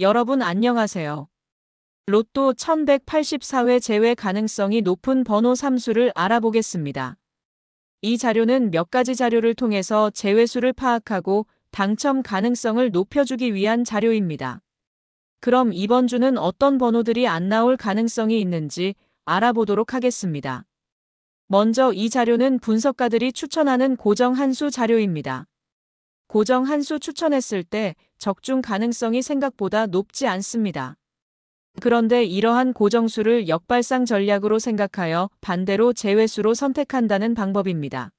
여러분 안녕하세요. 로또 1184회 제외 가능성이 높은 번호 3수를 알아보겠습니다. 이 자료는 몇 가지 자료를 통해서 제외수를 파악하고 당첨 가능성을 높여주기 위한 자료입니다. 그럼 이번 주는 어떤 번호들이 안 나올 가능성이 있는지 알아보도록 하겠습니다. 먼저 이 자료는 분석가들이 추천하는 고정 한수 자료입니다. 고정 한 수 추천했을 때 적중 가능성이 생각보다 높지 않습니다. 그런데 이러한 고정수를 역발상 전략으로 생각하여 반대로 제외수로 선택한다는 방법입니다.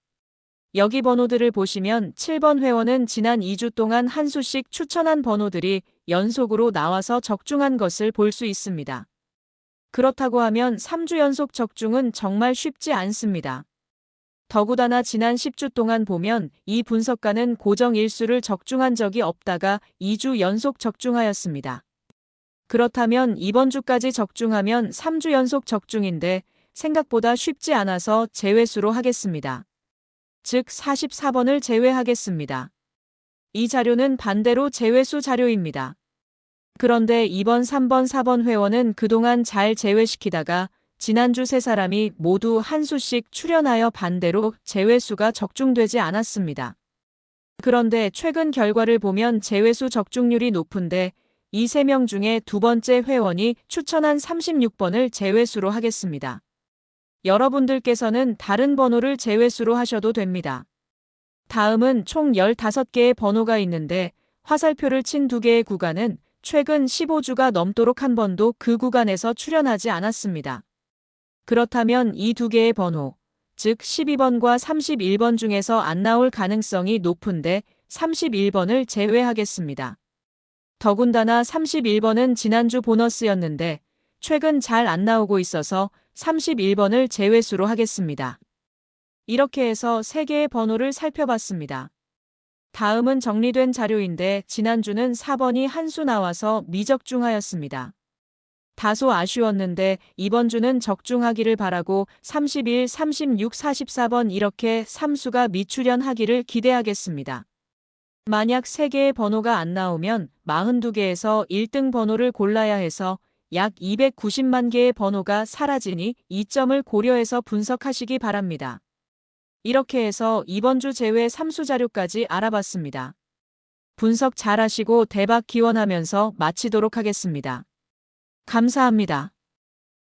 여기 번호들을 보시면 7번 회원은 지난 2주 동안 한 수씩 추천한 번호들이 연속으로 나와서 적중한 것을 볼 수 있습니다. 그렇다고 하면 3주 연속 적중은 정말 쉽지 않습니다. 더구다나 지난 10주 동안 보면 이 분석가는 고정 일수를 적중한 적이 없다가 2주 연속 적중하였습니다. 그렇다면 이번 주까지 적중하면 3주 연속 적중인데 생각보다 쉽지 않아서 제외수로 하겠습니다. 즉 44번을 제외하겠습니다. 이 자료는 반대로 제외수 자료입니다. 그런데 이번 3번 4번 회원은 그동안 잘 제외시키다가 지난주 세 사람이 모두 한 수씩 출연하여 반대로 제외수가 적중되지 않았습니다. 그런데 최근 결과를 보면 제외수 적중률이 높은데 이 세 명 중에 두 번째 회원이 추천한 36번을 제외수로 하겠습니다. 여러분들께서는 다른 번호를 제외수로 하셔도 됩니다. 다음은 총 15개의 번호가 있는데 화살표를 친 두 개의 구간은 최근 15주가 넘도록 한 번도 그 구간에서 출연하지 않았습니다. 그렇다면 이 두 개의 번호, 즉 12번과 31번 중에서 안 나올 가능성이 높은데 31번을 제외하겠습니다. 더군다나 31번은 지난주 보너스였는데 최근 잘 안 나오고 있어서 31번을 제외수로 하겠습니다. 이렇게 해서 3개의 번호를 살펴봤습니다. 다음은 정리된 자료인데 지난주는 4번이 한 수 나와서 미적중하였습니다. 다소 아쉬웠는데 이번 주는 적중하기를 바라고 31, 36, 44번 이렇게 3수가 미출연하기를 기대하겠습니다. 만약 3개의 번호가 안 나오면 42개에서 1등 번호를 골라야 해서 약 290만 개의 번호가 사라지니 이 점을 고려해서 분석하시기 바랍니다. 이렇게 해서 이번 주 제외 3수 자료까지 알아봤습니다. 분석 잘 하시고 대박 기원하면서 마치도록 하겠습니다. 감사합니다.